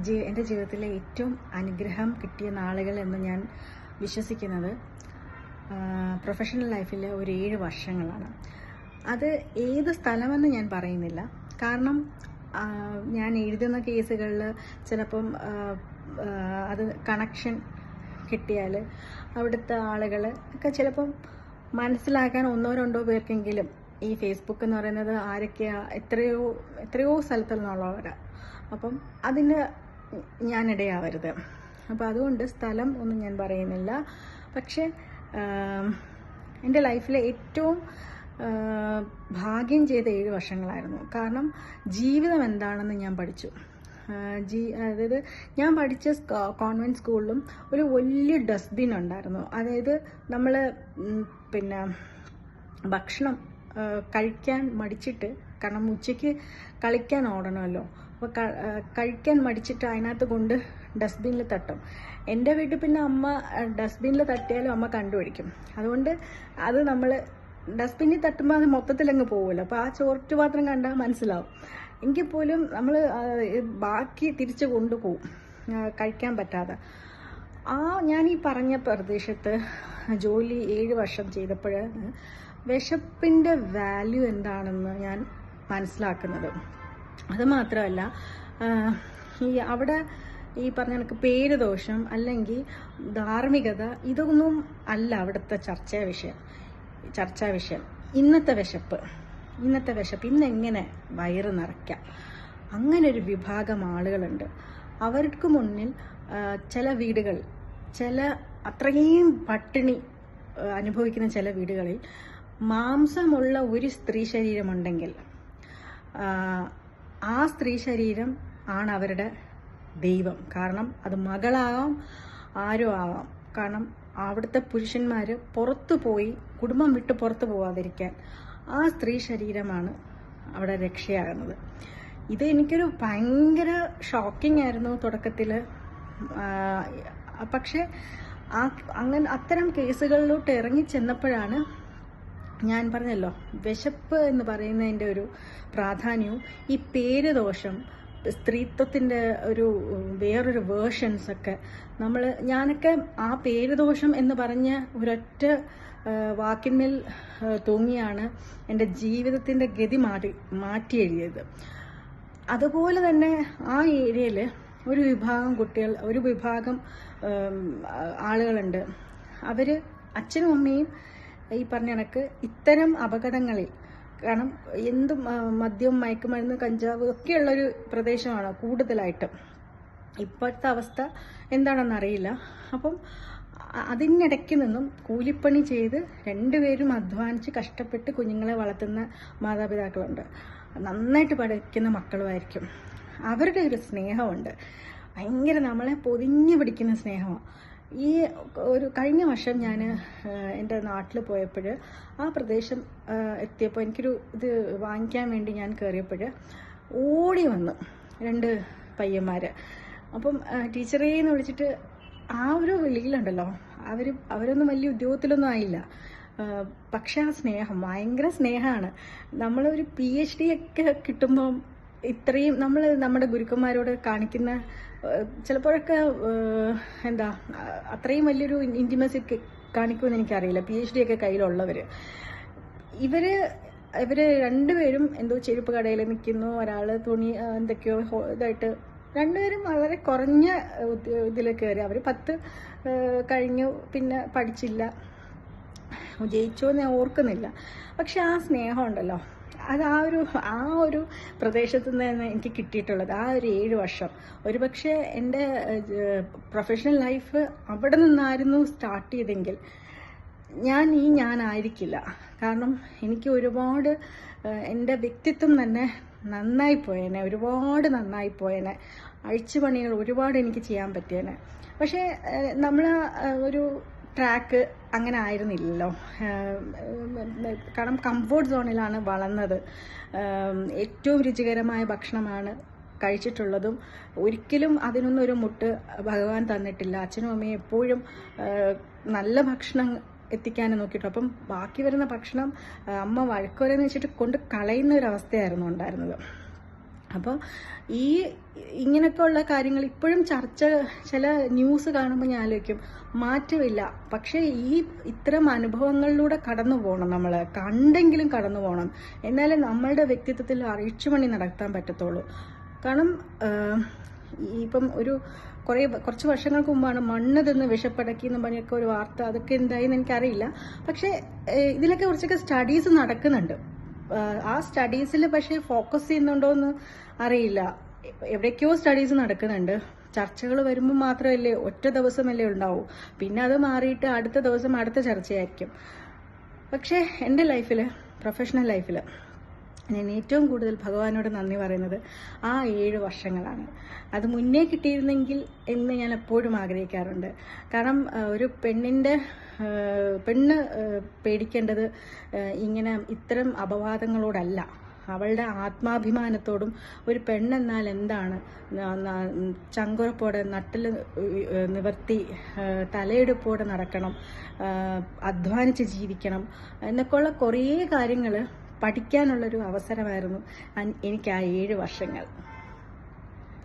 ജീ എന്റെ ജീവിതത്തിലെ ഏറ്റവും അനുഗ്രഹം കിട്ടിയ നാളുകൾ എന്ന് ഞാൻ വിശ്വസിക്കുന്നത് പ്രൊഫഷണൽ ലൈഫിലെ ഒരു ഏഴ് വർഷങ്ങളാണ്. അത് ഏത് സ്ഥലമെന്ന് ഞാൻ പറയുന്നില്ല. കാരണം ഞാൻ എഴുതുന്ന കേസുകളിൽ ചിലപ്പം അത് കണക്ഷൻ കിട്ടിയാൽ അവിടുത്തെ ആളുകൾ ഒക്കെ ചിലപ്പം മനസ്സിലാക്കാൻ ഒന്നോ രണ്ടോ പേർക്കെങ്കിലും ഈ ഫേസ്ബുക്ക് എന്ന് പറയുന്നത് ആരൊക്കെയാ എത്രയോ എത്രയോ സ്ഥലത്തു നിന്നുള്ളവരാ അപ്പം അതിന് ഞാനിടയാവരുത്. അപ്പോൾ അതുകൊണ്ട് സ്ഥലം ഒന്നും ഞാൻ പറയുന്നില്ല. പക്ഷേ എന്റെ ലൈഫിലെ ഏറ്റവും ഭാഗ്യം ചെയ്ത ഏഴ് വർഷങ്ങളായിരുന്നു. കാരണം ജീവിതം എന്താണെന്ന് ഞാൻ പഠിച്ചു. ജീ അതായത് ഞാൻ പഠിച്ച കോൺവെന്റ് സ്കൂളിലും ഒരു വലിയ ഡസ്റ്റ്ബിൻ ഉണ്ടായിരുന്നു. അതായത് നമ്മൾ പിന്നെ ഭക്ഷണം കഴിക്കാൻ മടിച്ചിട്ട് കാരണം ഉച്ചയ്ക്ക് കളിക്കാൻ ഓടണമല്ലോ. അപ്പോൾ കഴിക്കാൻ മടിച്ചിട്ട് അതിനകത്ത് കൊണ്ട് ഡസ്റ്റ്ബിനിൽ തട്ടും. എന്റെ വീട്ടിൽ പിന്നെ അമ്മ ഡസ്റ്റ്ബിനിൽ തട്ടിയാലും അമ്മ കണ്ടുപിടിക്കും. അതുകൊണ്ട് അത് നമ്മൾ ഡസ്റ്റ്ബിന്നിൽ തട്ടുമ്പോൾ അത് മൊത്തത്തിലങ്ങ് പോകുമല്ലോ അപ്പോൾ ആ ചോർട്ട് പാത്രം കണ്ടാൽ മനസ്സിലാവും. എങ്കിൽ പോലും നമ്മൾ ബാക്കി തിരിച്ച് കൊണ്ടുപോകും. കഴിക്കാൻ പറ്റാതെ. ആ ഞാൻ ഈ പറഞ്ഞ പ്രദേശത്ത് ജോലി ഏഴ് വർഷം ചെയ്തപ്പോഴാണ് വിശപ്പിന്റെ വാല്യൂ എന്താണെന്ന് ഞാൻ മനസ്സിലാക്കുന്നത്. അത് മാത്രമല്ല ഈ അവിടെ ഈ പറഞ്ഞ കണക്ക് പേര് ദോഷം അല്ലെങ്കിൽ ധാർമ്മികത ഇതൊന്നും അല്ല അവിടുത്തെ ചർച്ചാ വിഷയം ചർച്ചാ വിഷയം. ഇന്നത്തെ വിശപ്പ് ഇന്നത്തെ വിശപ്പ്. ഇന്ന് എങ്ങനെ വയറ് നിറയ്ക്കാം? അങ്ങനെ ഒരു വിഭാഗം ആളുകളുണ്ട്. അവർക്ക് മുന്നിൽ ചില വീടുകൾ ചില അത്രയും പട്ടിണി അനുഭവിക്കുന്ന ചില വീടുകളിൽ മാംസമുള്ള ഒരു സ്ത്രീ ശരീരമുണ്ടെങ്കിൽ ആ, സ്ത്രീ ശരീരം ആണ് അവരുടെ ദൈവം. കാരണം അത് മകളാവാം ആരും ആവാം. കാരണം അവിടുത്തെ പുരുഷന്മാർ പുറത്തു പോയി കുടുംബം വിട്ട് പുറത്തു പോവാതിരിക്കാൻ ആ സ്ത്രീ ശരീരമാണ് അവിടെ രക്ഷയാകുന്നത്. ഇത് എനിക്കൊരു ഭയങ്കര ഷോക്കിംഗ് ആയിരുന്നു തുടക്കത്തിൽ പക്ഷേ ആ അങ്ങനെ അത്തരം കേസുകളിലോട്ട് ഇറങ്ങി ചെന്നപ്പോഴാണ് ഞാൻ പറഞ്ഞല്ലോ വിശപ്പ് എന്ന് പറയുന്നതിന്റെ ഒരു പ്രാധാന്യവും ഈ പേര് ദോഷം സ്ത്രീത്വത്തിന്റെ ഒരു വേറൊരു വേർഷൻസ് ഒക്കെ. നമ്മൾ ഞാനൊക്കെ ആ പേര് ദോഷം എന്ന് പറഞ്ഞ ഒരൊറ്റ വാക്കിന്മേൽ തൂങ്ങിയാണ് എന്റെ ജീവിതത്തിന്റെ ഗതി മാറ്റി മാറ്റി എഴുതിയത്. അതുപോലെ തന്നെ ആ ഏരിയയിൽ ഒരു വിഭാഗം കുട്ടികൾ ഒരു വിഭാഗം ആളുകളുണ്ട്. അവർ അച്ഛനും അമ്മയും ഈ പറഞ്ഞ കണക്ക് ഇത്തരം അപകടങ്ങളിൽ കാരണം എന്തും മദ്യം മയക്കുമരുന്ന് കഞ്ചാവ് ഒക്കെയുള്ളൊരു പ്രദേശമാണ് കൂടുതലായിട്ടും. ഇപ്പോഴത്തെ അവസ്ഥ എന്താണെന്ന് അറിയില്ല. അപ്പം അതിനിടയ്ക്ക് നിന്നും കൂലിപ്പണി ചെയ്ത് രണ്ടുപേരും അധ്വാനിച്ച് കഷ്ടപ്പെട്ട് കുഞ്ഞുങ്ങളെ വളർത്തുന്ന മാതാപിതാക്കളുണ്ട്. നന്നായിട്ട് പഠിക്കുന്ന മക്കളുമായിരിക്കും. അവരുടെ ഒരു സ്നേഹമുണ്ട്. ഭയങ്കര നമ്മളെ പൊതിഞ്ഞു പിടിക്കുന്ന സ്നേഹമാണ്. ഈ ഒരു കഴിഞ്ഞ വർഷം ഞാൻ എന്റെ നാട്ടിൽ പോയപ്പോൾ ആ പ്രദേശം എത്തിയപ്പോൾ എനിക്കൊരു ഇത് വാങ്ങിക്കാൻ വേണ്ടി ഞാൻ കയറിയപ്പോൾ ഓടി വന്നു രണ്ട് പയ്യന്മാർ അപ്പം ടീച്ചറേ എന്ന് വിളിച്ചിട്ട് ആ ഒരു വിളിയിലുണ്ടല്ലോ. അവർ അവരൊന്നും വലിയ ഉദ്യോഗത്തിലൊന്നും ആയില്ല. പക്ഷെ ആ സ്നേഹം ഭയങ്കര സ്നേഹമാണ്. നമ്മളൊരു പി എച്ച് ഡി ഒക്കെ കിട്ടുമ്പം ഇത്രയും നമ്മൾ നമ്മുടെ ഗുരുക്കന്മാരോട് കാണിക്കുന്ന ചിലപ്പോഴൊക്കെ എന്താ അത്രയും വലിയൊരു ഇന്റിമസി കാണിക്കുമെന്ന് എനിക്കറിയില്ല. പി എച്ച് ഡി ഒക്കെ കയ്യിലുള്ളവർ ഇവർ ഇവർ രണ്ടുപേരും എന്തോ ചെരുപ്പ് കടയിൽ നിൽക്കുന്നു. ഒരാൾ തുണി എന്തൊക്കെയോ ഇതായിട്ട് രണ്ടുപേരും വളരെ കുറഞ്ഞ ഇതിൽ കയറി അവർ പത്ത് കഴിഞ്ഞു. പിന്നെ പഠിച്ചില്ല. ജയിച്ചോ എന്ന് ഓർക്കുന്നില്ല. പക്ഷെ ആ സ്നേഹം ഉണ്ടല്ലോ. അത് ആ ഒരു ആ ഒരു പ്രദേശത്ത് നിന്ന് എനിക്ക് കിട്ടിയിട്ടുള്ളത് ആ ഒരു ഏഴ് വർഷം. ഒരുപക്ഷെ എന്റെ പ്രൊഫഷണൽ ലൈഫ് അവിടെ നിന്നായിരുന്നു സ്റ്റാർട്ട് ചെയ്തെങ്കിൽ ഞാൻ ഈ ഞാനായിരിക്കില്ല കാരണം എനിക്ക് ഒരുപാട് എന്റെ വ്യക്തിത്വം തന്നെ നന്നായി പോയേനെ ഒരുപാട് നന്നായി പോയേനെ. അഴിച്ചുപണികൾ ഒരുപാട് എനിക്ക് ചെയ്യാൻ പറ്റിയേനെ. പക്ഷേ നമ്മൾ ഒരു ട്രാക്ക് അങ്ങനെ ആയിരുന്നില്ലല്ലോ. കാരണം കംഫോർട്ട് സോണിലാണ് വളർന്നത്. ഏറ്റവും രുചികരമായ ഭക്ഷണമാണ് കഴിച്ചിട്ടുള്ളതും ഒരിക്കലും അതിനൊന്നും ഒരു മുട്ട് ഭഗവാൻ തന്നിട്ടില്ല. അച്ഛനും അമ്മയും എപ്പോഴും നല്ല ഭക്ഷണം എത്തിക്കാനും നോക്കിയിട്ടു അപ്പം ബാക്കി വരുന്ന ഭക്ഷണം അമ്മ വഴക്കുവരെന്ന് വെച്ചിട്ട് കൊണ്ട് കളയുന്ന ഒരു അവസ്ഥയായിരുന്നു ഉണ്ടായിരുന്നത്. അപ്പോൾ ഈ ഇങ്ങനെയൊക്കെ ഉള്ള കാര്യങ്ങൾ ഇപ്പോഴും ചർച്ച ചില ന്യൂസ് കാണുമ്പോൾ ഞാൻ ആലോചിക്കും മാറ്റമില്ല. പക്ഷേ ഈ ഇത്തരം അനുഭവങ്ങളിലൂടെ കടന്നു പോകണം നമ്മൾ കണ്ടെങ്കിലും കടന്നു പോകണം. എന്നാലേ നമ്മളുടെ വ്യക്തിത്വത്തിൽ അഴിച്ചുപണി നടത്താൻ പറ്റത്തുള്ളൂ. കാരണം ഇപ്പം ഒരു കുറേ കുറച്ച് വർഷങ്ങൾക്ക് മുമ്പാണ് മണ്ണ് തിന്ന് വിഷപ്പടക്കി എന്ന് പറഞ്ഞൊക്കെ ഒരു വാർത്ത അതൊക്കെ എന്തായി എന്ന് എനിക്കറിയില്ല. പക്ഷേ ഇതിലൊക്കെ കുറച്ചൊക്കെ സ്റ്റഡീസ് നടക്കുന്നുണ്ട്. ആ സ്റ്റഡീസിൽ പക്ഷേ ഫോക്കസ് ചെയ്യുന്നുണ്ടോ എന്ന് അറിയില്ല. എവിടേക്കോ സ്റ്റഡീസ് നടക്കുന്നുണ്ട്. ചർച്ചകൾ വരുമ്പോൾ മാത്രമല്ലേ ഒറ്റ ദിവസമല്ലേ ഉണ്ടാവൂ. പിന്നെ അത് മാറിയിട്ട് അടുത്ത ദിവസം അടുത്ത ചർച്ചയായിരിക്കും. പക്ഷേ എന്റെ ലൈഫിൽ പ്രൊഫഷണൽ ലൈഫിൽ ഞാൻ ഏറ്റവും കൂടുതൽ ഭഗവാനോട് നന്ദി പറയുന്നത് ആ ഏഴ് വർഷങ്ങളാണ്. അത് മുന്നേ കിട്ടിയിരുന്നെങ്കിൽ എന്ന് ഞാൻ എപ്പോഴും ആഗ്രഹിക്കാറുണ്ട്. കാരണം ഒരു പെണ്ണിന്റെ പെണ്ണ് പേടിക്കേണ്ടത് ഇങ്ങനെ ഇത്തരം അപവാദങ്ങളോടല്ല. അവളുടെ ആത്മാഭിമാനത്തോടും ഒരു പെണ്ണെന്നാൽ എന്താണ് ചങ്കുറപ്പോടെ നട്ടിൽ നിവർത്തി തലയെടുപ്പോടെ നടക്കണം അധ്വാനിച്ച് ജീവിക്കണം എന്നൊക്കെയുള്ള കുറേ കാര്യങ്ങൾ പഠിക്കാനുള്ളൊരു അവസരമായിരുന്നു എനിക്ക് ആ ഏഴ് വർഷങ്ങൾ.